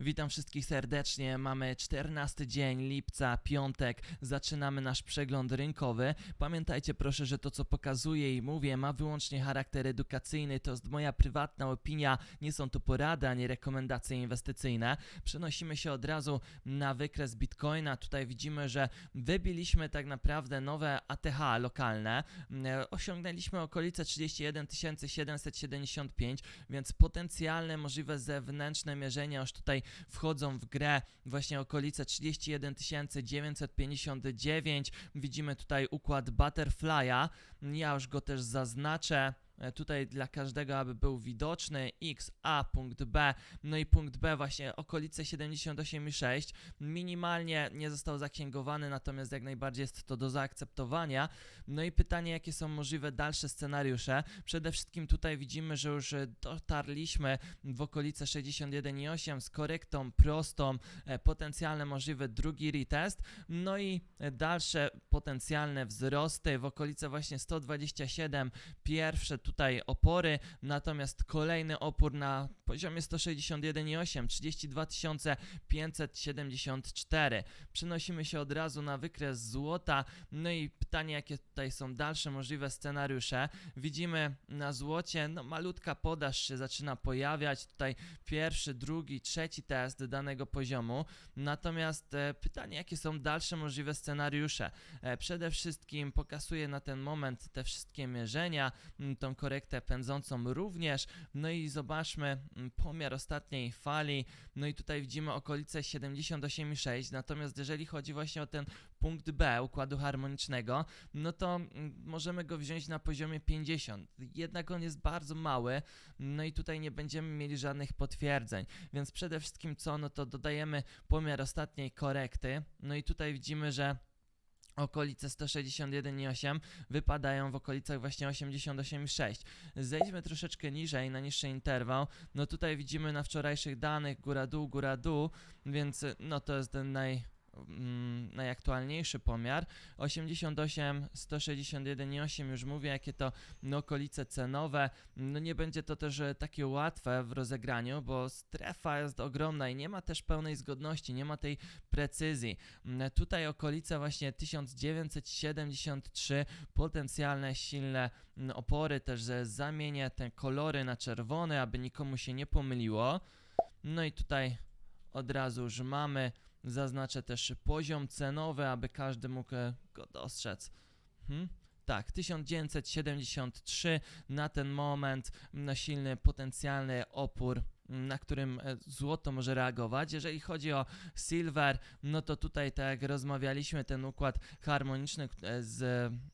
Witam wszystkich serdecznie. Mamy 14 dzień lipca, piątek. Zaczynamy nasz przegląd rynkowy. Pamiętajcie proszę, że to co pokazuję i mówię ma wyłącznie charakter edukacyjny. To jest moja prywatna opinia. Nie są to porady ani rekomendacje inwestycyjne. Przenosimy się od razu na wykres Bitcoina. Tutaj widzimy, że wybiliśmy tak naprawdę nowe ATH lokalne. Osiągnęliśmy okolice 31 775, więc potencjalne możliwe zewnętrzne mierzenia już tutaj wchodzą w grę właśnie okolice 31 959. Widzimy tutaj układ Butterfly'a. Ja już go też zaznaczę. e, Tutaj dla każdego, aby był widoczny X, A, punkt B, no i punkt B właśnie okolice 78,6. Minimalnie nie został zaksięgowany, natomiast jak najbardziej jest to do zaakceptowania. No i pytanie, jakie są możliwe dalsze scenariusze. Przede wszystkim tutaj widzimy, że już e, dotarliśmy w okolice 61,8 z korektą prostą, e, potencjalny możliwy drugi retest, no i dalsze potencjalne wzrosty w okolice właśnie 127, pierwsze tutaj opory, natomiast kolejny opór na poziomie 161,8, 32 574. Przenosimy się od razu na wykres złota, no i pytanie, jakie tutaj są dalsze możliwe scenariusze. Widzimy na złocie, no malutka podaż się zaczyna pojawiać, tutaj pierwszy, drugi, trzeci test danego poziomu. Natomiast e, pytanie, jakie są dalsze możliwe scenariusze. E, przede wszystkim pokazuję na ten moment te wszystkie mierzenia, m, tą korektę pędzącą również. No i zobaczmy m, pomiar ostatniej fali. No i tutaj widzimy okolice 78,6. Natomiast jeżeli chodzi właśnie o ten punkt B układu harmonicznego, no to mm, możemy go wziąć na poziomie 50. Jednak on jest bardzo mały, no i tutaj nie będziemy mieli żadnych potwierdzeń. Więc przede wszystkim co, no to dodajemy pomiar ostatniej korekty. No i tutaj widzimy, że okolice 161,8 wypadają w okolicach właśnie 88,6. Zejdźmy troszeczkę niżej, na niższy interwał. No tutaj widzimy na wczorajszych danych góra-dół, góra-dół, więc y, no to jest ten naj, mm, najaktualniejszy pomiar. 88, 161,8 już mówię, jakie to no, okolice cenowe. No nie będzie to też e, takie łatwe w rozegraniu, bo strefa jest ogromna i nie ma też pełnej zgodności, nie ma tej precyzji. Mm, Tutaj okolice właśnie 1973, potencjalne silne mm, opory, też zamienię te kolory na czerwone, aby nikomu się nie pomyliło. No i tutaj od razu już mamy, zaznaczę też poziom cenowy, aby każdy mógł e, go dostrzec. Hmm? Tak, 1973 na ten moment na silny potencjalny opór, na którym e, złoto może reagować. Jeżeli chodzi o silver, no to tutaj, tak jak rozmawialiśmy, ten układ harmoniczny e, z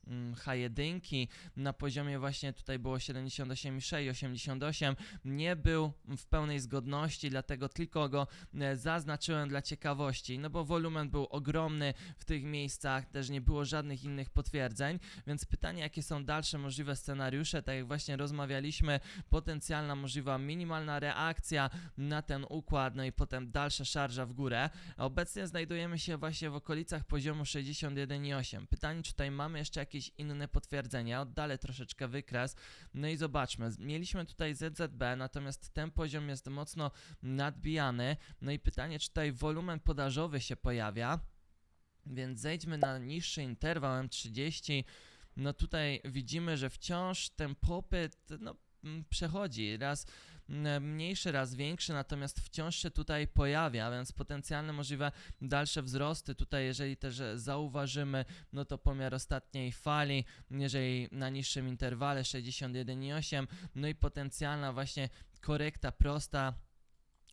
mm, H1 na poziomie właśnie tutaj było 78,6, 88, nie był w pełnej zgodności, dlatego tylko go e, zaznaczyłem dla ciekawości, no bo wolumen był ogromny w tych miejscach, też nie było żadnych innych potwierdzeń, więc pytanie, jakie są dalsze możliwe scenariusze, tak jak właśnie rozmawialiśmy, potencjalna możliwa minimalna reakcja na ten układ, no i potem dalsza szarża w górę. Obecnie znajdujemy się właśnie w okolicach poziomu 61,8. Pytanie, czy tutaj mamy jeszcze jakieś inne potwierdzenia? Oddalę troszeczkę wykres. No i zobaczmy. Mieliśmy tutaj ZZB, natomiast ten poziom jest mocno nadbijany. No i pytanie, czy tutaj wolumen podażowy się pojawia? Więc zejdźmy na niższy interwał M30. No tutaj widzimy, że wciąż ten popyt no, mm, przechodzi. Raz mniejszy, raz większy, natomiast wciąż się tutaj pojawia, więc potencjalne możliwe dalsze wzrosty. Tutaj, jeżeli też zauważymy, no to pomiar ostatniej fali, jeżeli na niższym interwale 61,8, no i potencjalna właśnie korekta prosta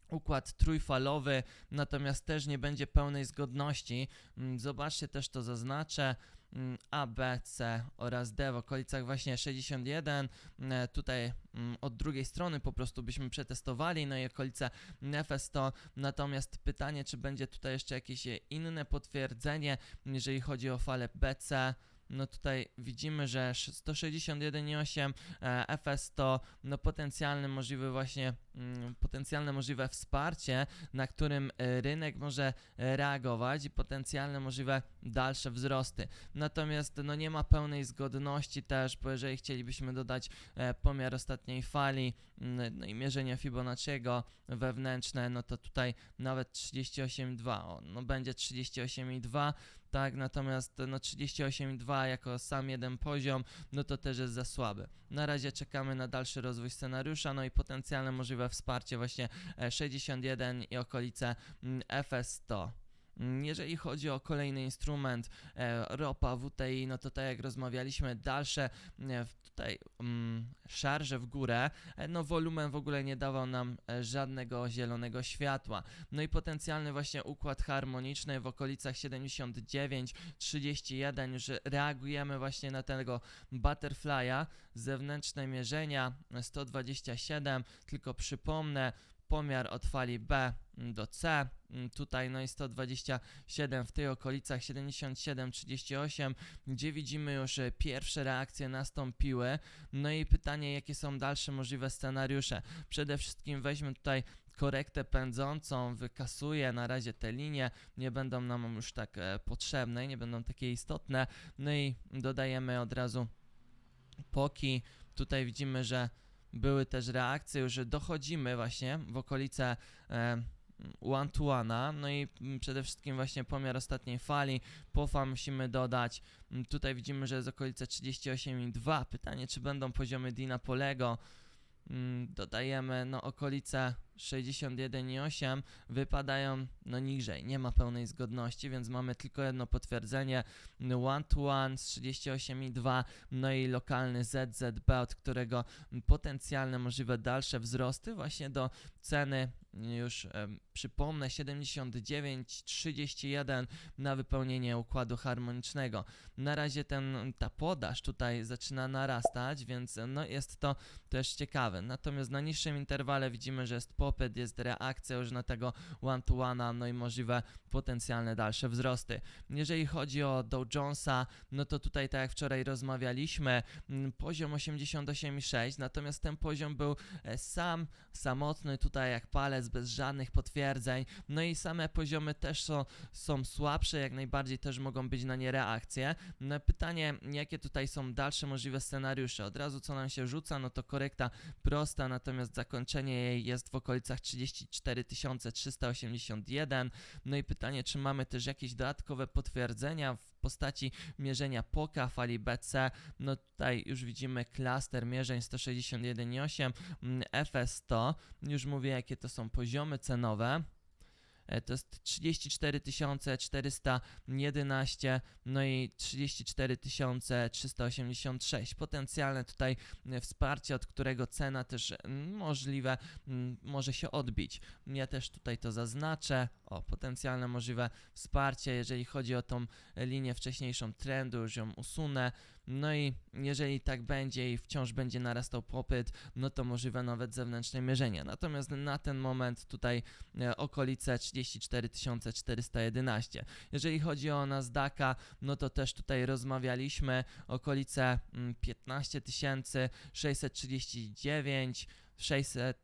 układ trójfalowy, natomiast też nie będzie pełnej zgodności. Zobaczcie, też to zaznaczę. Mm, A, B, C oraz D w okolicach właśnie 61. Mm, Tutaj mm, od drugiej strony po prostu byśmy przetestowali, no i okolice FS100. Natomiast pytanie, czy będzie tutaj jeszcze jakieś e, inne potwierdzenie, jeżeli chodzi o falę BC. No tutaj widzimy, że sz- 161,8 e, FS100, no potencjalny możliwy właśnie, mm, potencjalne możliwe wsparcie, na którym e, rynek może e, reagować i potencjalne możliwe dalsze wzrosty. Natomiast no nie ma pełnej zgodności też, bo jeżeli chcielibyśmy dodać pomiar ostatniej fali, mm, no i mierzenia Fibonacciego wewnętrzne, no to tutaj nawet 38,2, o, no będzie 38,2, tak, natomiast no 38,2 jako sam jeden poziom, no to też jest za słaby. Na razie czekamy na dalszy rozwój scenariusza, no i potencjalne możliwe wsparcie właśnie e, 61 i okolice mm, FS100. Mm, Jeżeli chodzi o kolejny instrument, e, ropa, WTI, no to tak jak rozmawialiśmy, dalsze e, tutaj mm, szarże w górę, e, no wolumen w ogóle nie dawał nam żadnego zielonego światła. No i potencjalny właśnie układ harmoniczny w okolicach 79, 31, już reagujemy właśnie na tego butterfly'a, zewnętrzne mierzenia e, 127, tylko przypomnę, pomiar od fali B do C, mm, tutaj no i 127 w tych okolicach 77, 38, gdzie widzimy już e, pierwsze reakcje nastąpiły, no i pytanie jakie są dalsze możliwe scenariusze. Przede wszystkim weźmy tutaj korektę pędzącą, wykasuję na razie te linie, nie będą nam już tak e, potrzebne, nie będą takie istotne, no i dodajemy od razu poki, tutaj widzimy, że były też reakcje, już dochodzimy właśnie w okolice e, one to one'a, no i mm, przede wszystkim właśnie pomiar ostatniej fali, pofa musimy dodać, Mm, tutaj widzimy, że jest okolice 38,2, pytanie czy będą poziomy Dina Polego, Mm, dodajemy no okolice 61,8 wypadają no niżej, nie ma pełnej zgodności, więc mamy tylko jedno potwierdzenie one to one z 38,2 no i lokalny ZZB, od którego potencjalne możliwe dalsze wzrosty właśnie do ceny już przypomnę 79,31 na wypełnienie układu harmonicznego. Na razie ten, ta podaż tutaj zaczyna narastać, więc no jest to też ciekawe. Natomiast na niższym interwale widzimy, że jest popyt, jest reakcja już na tego one to one, no i możliwe potencjalne dalsze wzrosty. Jeżeli chodzi o Dow Jonesa, no to tutaj tak jak wczoraj rozmawialiśmy, mm, poziom 88,6, natomiast ten poziom był e, sam, samotny tutaj jak palec, bez żadnych potwierdzeń, no i same poziomy też są, są słabsze, jak najbardziej też mogą być na nie reakcje. No pytanie, jakie tutaj są dalsze możliwe scenariusze? Od razu co nam się rzuca, no to korekta prosta, natomiast zakończenie jej jest w okolicach 34 381. No i pytanie, czy mamy też jakieś dodatkowe potwierdzenia w postaci mierzenia POKA, fali BC. No tutaj już widzimy klaster mierzeń 161,8, mm, FS100. Już mówię, jakie to są poziomy cenowe. E, To jest 34 411, no i 34 386. Potencjalne tutaj e, wsparcie, od którego cena też mm, możliwe może się odbić. Ja też tutaj to zaznaczę. O, potencjalne możliwe wsparcie, jeżeli chodzi o tą e, linię wcześniejszą trendu, już ją usunę. No i jeżeli tak będzie i wciąż będzie narastał popyt, no to możliwe nawet zewnętrzne mierzenia. Natomiast na ten moment tutaj e, okolice 34 411. Jeżeli chodzi o Nasdaqa, no to też tutaj rozmawialiśmy, okolice mm, 15 639, 600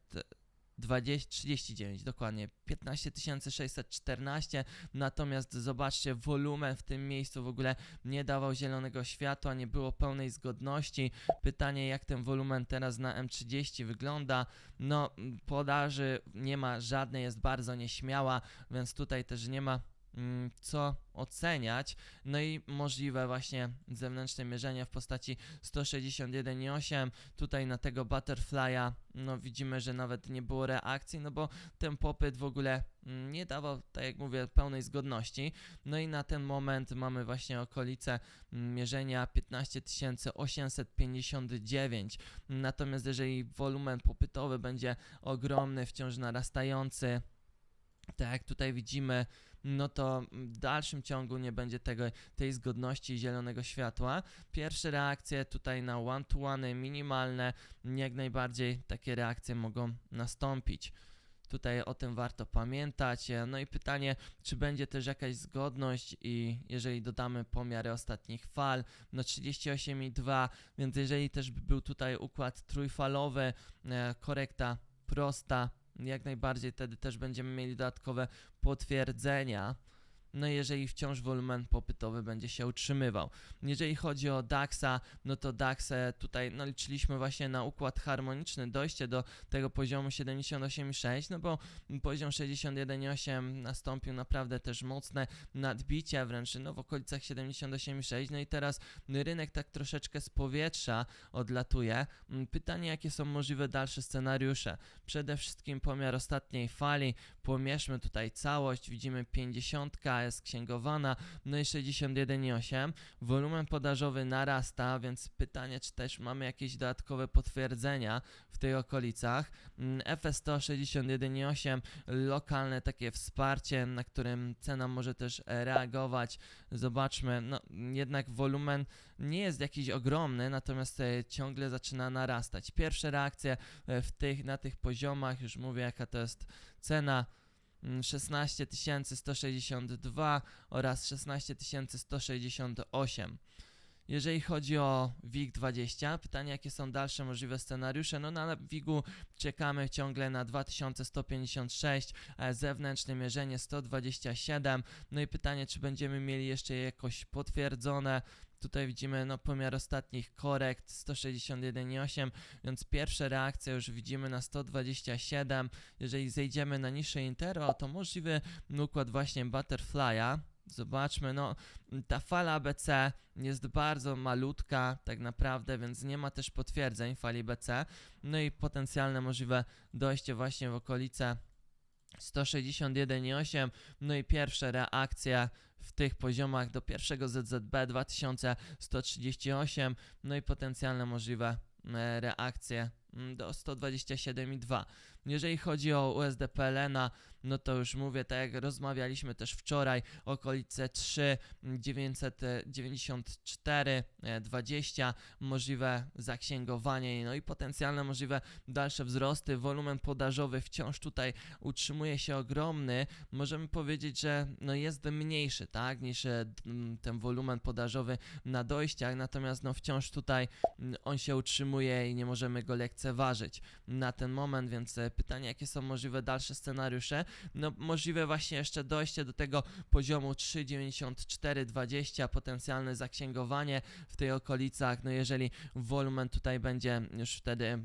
20, 39 dokładnie, 15 614, natomiast zobaczcie, wolumen w tym miejscu w ogóle nie dawał zielonego światła, nie było pełnej zgodności. Pytanie, jak ten wolumen teraz na M30 wygląda? No, podaży nie ma żadnej, jest bardzo nieśmiała, więc tutaj też nie ma co oceniać. No i możliwe właśnie zewnętrzne mierzenia w postaci 161,8. Tutaj na tego butterfly'a, no widzimy, że nawet nie było reakcji, no bo ten popyt w ogóle mm, nie dawał, tak jak mówię, pełnej zgodności. No i na ten moment mamy właśnie okolice mm, mierzenia 15 859. Natomiast jeżeli wolumen popytowy będzie ogromny, wciąż narastający, tak jak tutaj widzimy, no to w dalszym ciągu nie będzie tego, tej zgodności zielonego światła. Pierwsze reakcje tutaj na one-to-one minimalne, jak najbardziej takie reakcje mogą nastąpić. Tutaj o tym warto pamiętać. No i pytanie, czy będzie też jakaś zgodność i jeżeli dodamy pomiary ostatnich fal, no 38,2, więc jeżeli też by był tutaj układ trójfalowy, e, korekta prosta, jak najbardziej wtedy też będziemy mieli dodatkowe potwierdzenia. No jeżeli wciąż wolumen popytowy będzie się utrzymywał. Jeżeli chodzi o DAX-a, no to DAX e, tutaj no, liczyliśmy właśnie na układ harmoniczny, dojście do tego poziomu 78,6, no bo poziom 61,8 nastąpił naprawdę też mocne nadbicie, wręcz no w okolicach 78,6, no i teraz rynek tak troszeczkę z powietrza odlatuje. Pytanie, jakie są możliwe dalsze scenariusze? Przede wszystkim pomiar ostatniej fali, pomierzmy tutaj całość, widzimy 50 jest księgowana, no i 61,8, wolumen podażowy narasta, więc pytanie, czy też mamy jakieś dodatkowe potwierdzenia w tych okolicach. Mm, FS100 61,8, lokalne takie wsparcie, na którym cena może też reagować. Zobaczmy, no jednak wolumen nie jest jakiś ogromny, natomiast e, ciągle zaczyna narastać. Pierwsze reakcje e, w tych, na tych poziomach, już mówię jaka to jest cena, 16 162 oraz 16 168. Jeżeli chodzi o WIG20, pytanie jakie są dalsze możliwe scenariusze, no na WIG-u czekamy ciągle na 2156, e, zewnętrzne mierzenie 127, no i pytanie czy będziemy mieli jeszcze je jakoś potwierdzone, Tutaj widzimy no, pomiar ostatnich korekt 161,8, więc pierwsze reakcje już widzimy na 127. Jeżeli zejdziemy na niższy interwał, to możliwy układ właśnie Butterfly'a. Zobaczmy, no ta fala ABC jest bardzo malutka tak naprawdę, więc nie ma też potwierdzeń fali BC. No i potencjalne możliwe dojście właśnie w okolice 161,8, no i pierwsze reakcje w tych poziomach do pierwszego ZZB 2138, no i potencjalne możliwe e, reakcje mm, do 127,2. Jeżeli chodzi o USD PLN, no to już mówię, tak jak rozmawialiśmy też wczoraj, okolice 3 994 20, możliwe zaksięgowanie, no i potencjalne możliwe dalsze wzrosty. Wolumen podażowy wciąż tutaj utrzymuje się ogromny. Możemy powiedzieć, że no jest mniejszy, tak, niż e, ten wolumen podażowy na dojściach, natomiast no wciąż tutaj on się utrzymuje i nie możemy go lekceważyć na ten moment, więc e, pytanie, jakie są możliwe dalsze scenariusze? No możliwe właśnie jeszcze dojście do tego poziomu 3,9420, potencjalne zaksięgowanie w tej okolicach, no jeżeli wolumen tutaj będzie już wtedy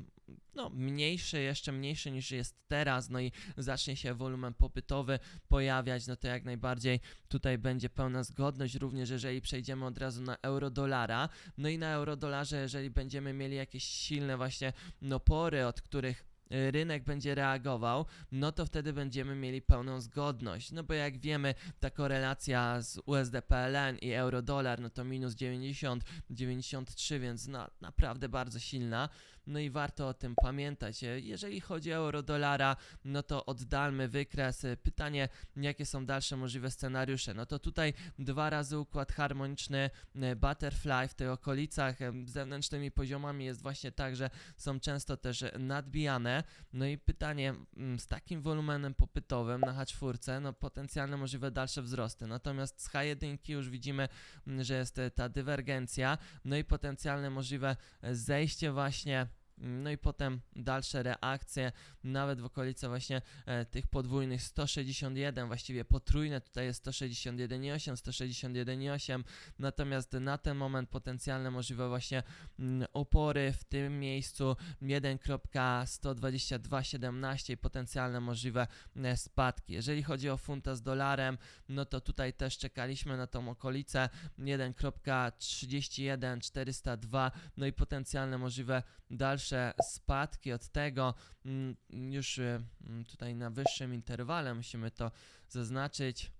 no, mniejszy, jeszcze mniejszy niż jest teraz, no i zacznie się wolumen popytowy pojawiać, no to jak najbardziej tutaj będzie pełna zgodność, również jeżeli przejdziemy od razu na euro-dolara, no i na euro-dolarze, jeżeli będziemy mieli jakieś silne właśnie no, pory, od których rynek będzie reagował, no to wtedy będziemy mieli pełną zgodność. No bo jak wiemy, ta korelacja z USD PLN i euro-dolar, no to minus 90, 93, więc no, naprawdę bardzo silna. No i warto o tym pamiętać. E, Jeżeli chodzi o euro-dolara, no to oddalmy wykres. E, Pytanie, jakie są dalsze możliwe scenariusze? No to tutaj dwa razy układ harmoniczny e, Butterfly w tych okolicach zewnętrznymi poziomami jest właśnie tak, że są często też nadbijane. No i pytanie, mm, z takim wolumenem popytowym na H4, no potencjalne możliwe dalsze wzrosty. Natomiast z H1 już widzimy, mm, że jest ta dywergencja, no i potencjalne możliwe zejście właśnie no i potem dalsze reakcje, nawet w okolice właśnie e, tych podwójnych 161, właściwie potrójne tutaj jest 161,8, 161,8, natomiast na ten moment potencjalne możliwe właśnie mm, opory w tym miejscu 1.12217 i potencjalne możliwe e, spadki. Jeżeli chodzi o funta z dolarem, no to tutaj też czekaliśmy na tą okolicę 1.31402, no i potencjalne możliwe dalsze spadki od tego, mm, już y, mm, tutaj na wyższym interwale musimy to zaznaczyć,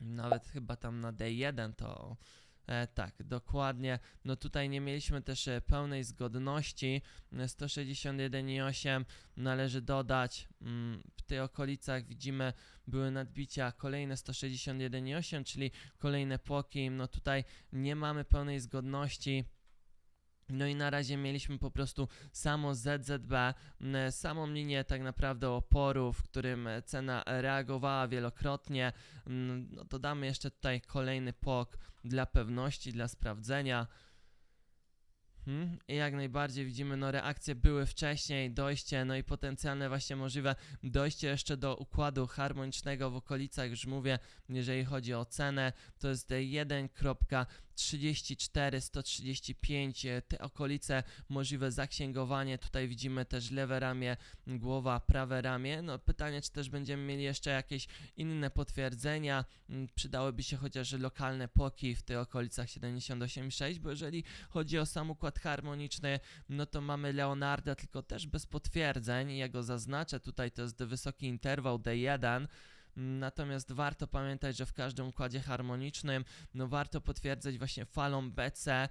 nawet chyba tam na D1 to E, tak, dokładnie. No tutaj nie mieliśmy też e, pełnej zgodności. E, 161,8 należy dodać. Mm, w tych okolicach widzimy były nadbicia kolejne 161,8, czyli kolejne płoki. No tutaj nie mamy pełnej zgodności. No i na razie mieliśmy po prostu samo ZZB, m, samą linię tak naprawdę oporu, w którym cena reagowała wielokrotnie. Mm, No dodamy jeszcze tutaj kolejny pok dla pewności, dla sprawdzenia. Mhm. I jak najbardziej widzimy, no reakcje były wcześniej, dojście, no i potencjalne właśnie możliwe dojście jeszcze do układu harmonicznego w okolicach, już mówię, jeżeli chodzi o cenę, to jest 1.34, 135, e, te okolice, możliwe zaksięgowanie, tutaj widzimy też lewe ramię, głowa, prawe ramię, no pytanie, czy też będziemy mieli jeszcze jakieś inne potwierdzenia, Mm, przydałyby się chociaż lokalne poki w tych okolicach 78,6, bo jeżeli chodzi o sam układ harmoniczny, no to mamy Leonarda, tylko też bez potwierdzeń. Ja go zaznaczę tutaj, to jest wysoki interwał D1. Natomiast warto pamiętać, że w każdym układzie harmonicznym no warto potwierdzać właśnie falą BC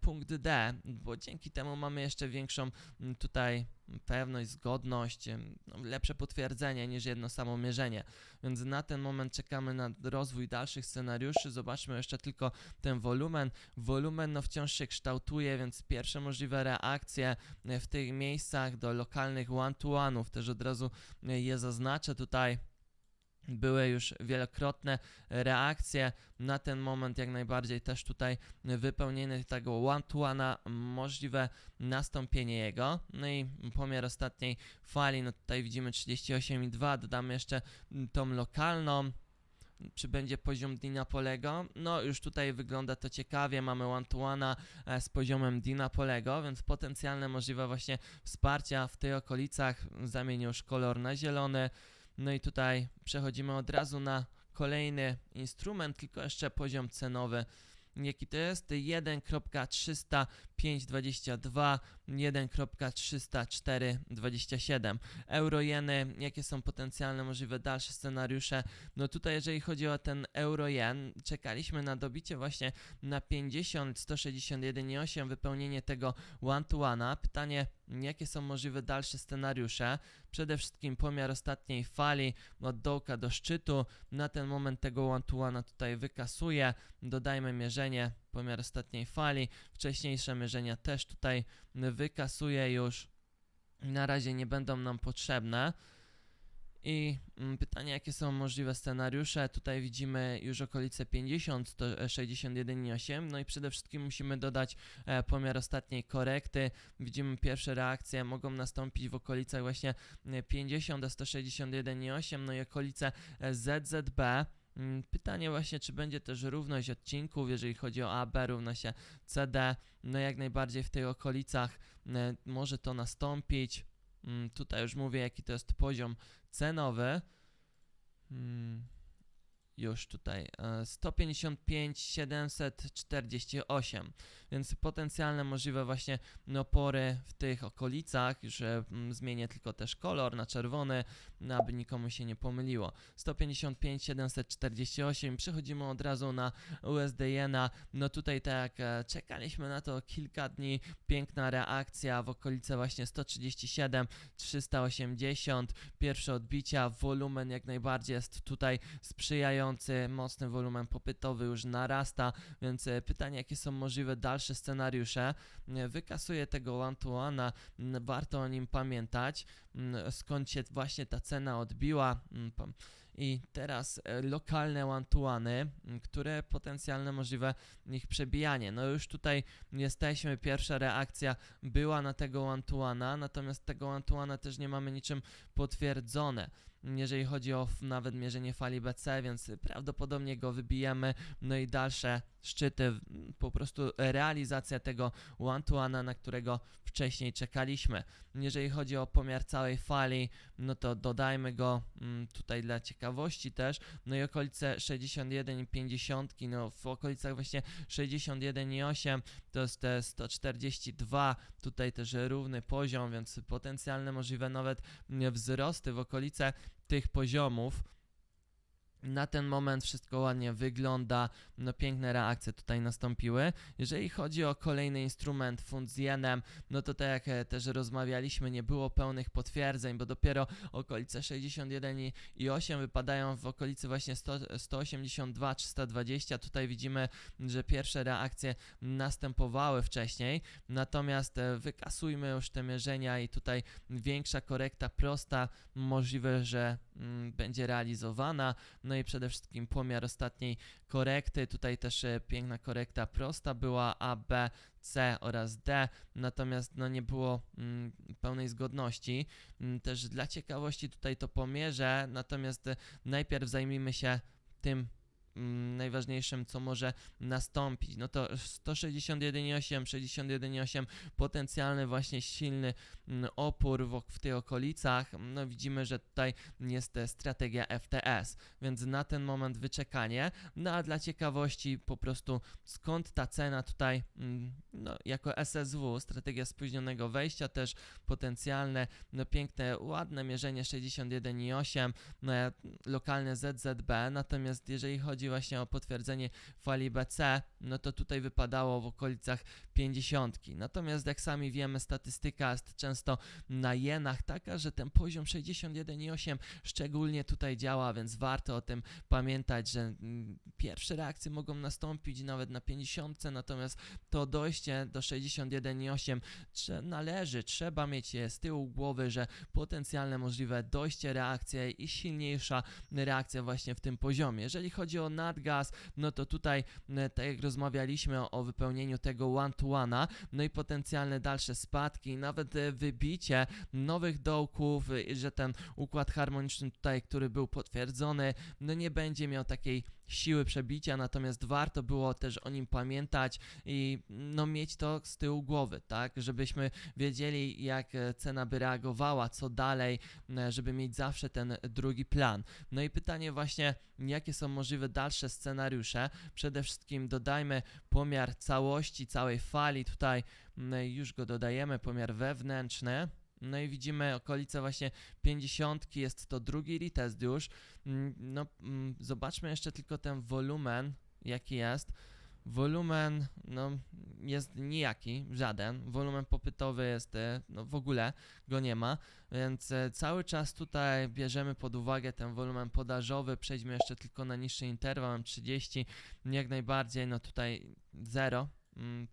punkt D, bo dzięki temu mamy jeszcze większą tutaj pewność, zgodność, no, lepsze potwierdzenie niż jedno samo mierzenie. Więc na ten moment czekamy na rozwój dalszych scenariuszy. Zobaczmy jeszcze tylko ten wolumen. Wolumen no wciąż się kształtuje, więc pierwsze możliwe reakcje e, w tych miejscach do lokalnych one-to-one'ów, też od razu e, je zaznaczę tutaj. Były już wielokrotne reakcje. Na ten moment jak najbardziej też tutaj wypełnienie tego one-to-one'a, możliwe nastąpienie jego. No i pomiar ostatniej fali, no tutaj widzimy 38,2, dodamy jeszcze tą lokalną. Czy będzie poziom Dinapolego? No, już tutaj wygląda to ciekawie. Mamy one-to-one'a e, z poziomem Dinapolego, więc potencjalne możliwe właśnie wsparcia w tych okolicach. Zamienię już kolor na zielony. No i tutaj przechodzimy od razu na kolejny instrument, tylko jeszcze poziom cenowy. Jaki to jest? 1.30522, 1.30427. Euro-jeny, jakie są potencjalne możliwe dalsze scenariusze? No tutaj jeżeli chodzi o ten euro-jen, czekaliśmy na dobicie właśnie na 50, 161,8, wypełnienie tego one-to-one'a. Pytanie, jakie są możliwe dalsze scenariusze? Przede wszystkim pomiar ostatniej fali od dołka do szczytu. Na ten moment tego one-to-one'a tutaj wykasuję. Dodajmy mierzenie, pomiar ostatniej fali. Wcześniejsze mierzenia też tutaj wykasuję już. Na razie nie będą nam potrzebne. I mm, pytanie, jakie są możliwe scenariusze? Tutaj widzimy już okolice 50, to e, 61,8. No i przede wszystkim musimy dodać e, pomiar ostatniej korekty. Widzimy pierwsze reakcje mogą nastąpić w okolicach właśnie e, 50 do 161,8. No i okolice e, ZZB. Mm, Pytanie właśnie, czy będzie też równość odcinków, jeżeli chodzi o AB równa się CD. No jak najbardziej w tych okolicach e, może to nastąpić. Mm, Tutaj już mówię, jaki to jest poziom cenowy. Mm, Już tutaj e, 155 748, więc potencjalne możliwe właśnie opory w tych okolicach. Już e, mm, zmienię tylko też kolor na czerwony, no, aby nikomu się nie pomyliło. 155 748. Przechodzimy od razu na USD Jena. No tutaj tak e, czekaliśmy na to kilka dni, piękna reakcja w okolice właśnie 137 380. Pierwsze odbicia, wolumen jak najbardziej jest tutaj sprzyjający, mocny wolumen popytowy już narasta, więc e, pytanie jakie są możliwe dalsze scenariusze. E, Wykasuję tego one-to-one'a, warto o nim pamiętać, skąd się właśnie ta cena odbiła. I teraz e, lokalne one-to-one, m, które potencjalne możliwe ich przebijanie. No już tutaj jesteśmy, pierwsza reakcja była na tego one-to-one'a, natomiast tego one-to-one'a też nie mamy niczym potwierdzone jeżeli chodzi o nawet mierzenie fali BC, więc prawdopodobnie go wybijemy. No i dalsze szczyty, po prostu realizacja tego one-to-one'a, na którego wcześniej czekaliśmy. Jeżeli chodzi o pomiar całej fali, no to dodajmy go mm, tutaj dla ciekawości też. No i okolice 61,50, no w okolicach właśnie 61,8 to jest te 142, tutaj też równy poziom, więc potencjalne możliwe nawet wzrosty w okolice tych poziomów. Na ten moment wszystko ładnie wygląda, no piękne reakcje tutaj nastąpiły. Jeżeli chodzi o kolejny instrument funt z jenem, no to tak jak e, też rozmawialiśmy, nie było pełnych potwierdzeń, bo dopiero okolice 61 i- i 8 wypadają w okolicy właśnie 100, 182 320. Tutaj widzimy, że pierwsze reakcje następowały wcześniej, natomiast e, wykasujmy już te mierzenia i tutaj większa korekta prosta, możliwe, że będzie realizowana. No i przede wszystkim pomiar ostatniej korekty. Tutaj też e, piękna korekta prosta była A, B, C oraz D, natomiast no nie było mm, pełnej zgodności. Mm, Też dla ciekawości tutaj to pomierzę, natomiast e, najpierw zajmijmy się tym mm, najważniejszym, co może nastąpić. No to 161,8, 61,8, potencjalny właśnie silny mm, opór w, tych okolicach. No widzimy, że tutaj jest e, strategia FTS, więc na ten moment wyczekanie. No a dla ciekawości po prostu skąd ta cena tutaj, mm, no jako SSW, strategia spóźnionego wejścia też potencjalne, no piękne, ładne mierzenie 61,8, no, e, lokalne ZZB, natomiast jeżeli chodzi właśnie o potwierdzenie fali BC, no to tutaj wypadało w okolicach 50. Natomiast jak sami wiemy, statystyka jest często na jenach taka, że ten poziom 61,8 szczególnie tutaj działa, więc warto o tym pamiętać, że mm, pierwsze reakcje mogą nastąpić nawet na 50, natomiast to dojście do 61,8 trze- należy, trzeba mieć je z tyłu głowy, że potencjalne możliwe dojście, reakcja i silniejsza reakcja właśnie w tym poziomie. Jeżeli chodzi o nadgaz, no to tutaj, e, tak jak rozmawialiśmy o, o wypełnieniu tego one-to-one'a, no i potencjalne dalsze spadki, nawet e, wybicie nowych dołków, że ten układ harmoniczny tutaj, który był potwierdzony, no nie będzie miał takiej siły przebicia, natomiast warto było też o nim pamiętać i no mieć to z tyłu głowy, tak, żebyśmy wiedzieli jak cena by reagowała, co dalej, żeby mieć zawsze ten drugi plan. No i pytanie właśnie, jakie są możliwe dalsze scenariusze? Przede wszystkim dodajmy pomiar całości, całej fali, tutaj mm, już go dodajemy, pomiar wewnętrzny. No i widzimy okolice właśnie 50, jest to drugi retest już. Mm, No, mm, zobaczmy jeszcze tylko ten wolumen, jaki jest. Wolumen, no, jest nijaki, żaden. Wolumen popytowy jest, e, no, w ogóle go nie ma, więc e, cały czas tutaj bierzemy pod uwagę ten wolumen podażowy. Przejdźmy jeszcze tylko na niższy interwał, mam 30, jak najbardziej, no tutaj 0 mm,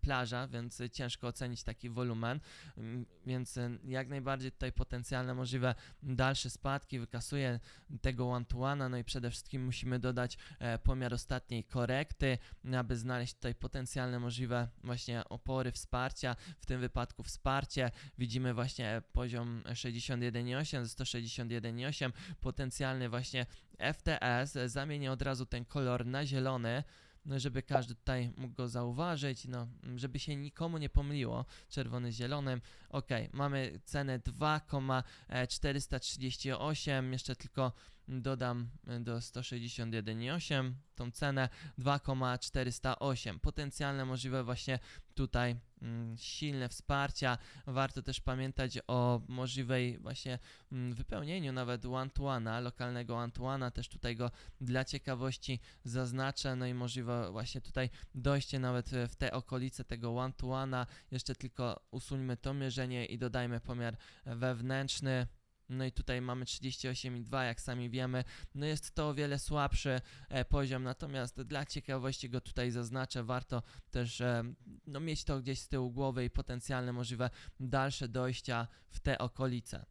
plaża, więc ciężko ocenić taki wolumen, mm, więc y, jak najbardziej tutaj potencjalne możliwe dalsze spadki, wykasuje tego one-to-one, no i przede wszystkim musimy dodać e, pomiar ostatniej korekty, aby znaleźć tutaj potencjalne możliwe właśnie opory wsparcia, w tym wypadku wsparcie, widzimy właśnie poziom 61,8 ze 161,8, potencjalny właśnie FTS, e, zamienię od razu ten kolor na zielony, żeby każdy tutaj mógł go zauważyć, no, żeby się nikomu nie pomyliło, czerwony z zielonym. Ok, mamy cenę 2,438, jeszcze tylko dodam y, do 161,8 tą cenę 2,408. Potencjalne możliwe właśnie tutaj silne wsparcia. Warto też pamiętać o możliwej właśnie mm, wypełnieniu nawet one-to-one'a, lokalnego one-to-one'a, też tutaj go dla ciekawości zaznaczę, no i możliwe właśnie tutaj dojście nawet w te okolice tego one-to-one'a. Jeszcze tylko usuńmy to mierzenie i dodajmy pomiar wewnętrzny. No i tutaj mamy 38,2, jak sami wiemy. No jest to o wiele słabszy e, poziom, natomiast dla ciekawości go tutaj zaznaczę. Warto też e, no, mieć to gdzieś z tyłu głowy i potencjalne możliwe dalsze dojścia w te okolice.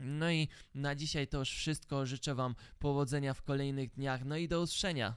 No i na dzisiaj to już wszystko. Życzę Wam powodzenia w kolejnych dniach. No i do usłyszenia.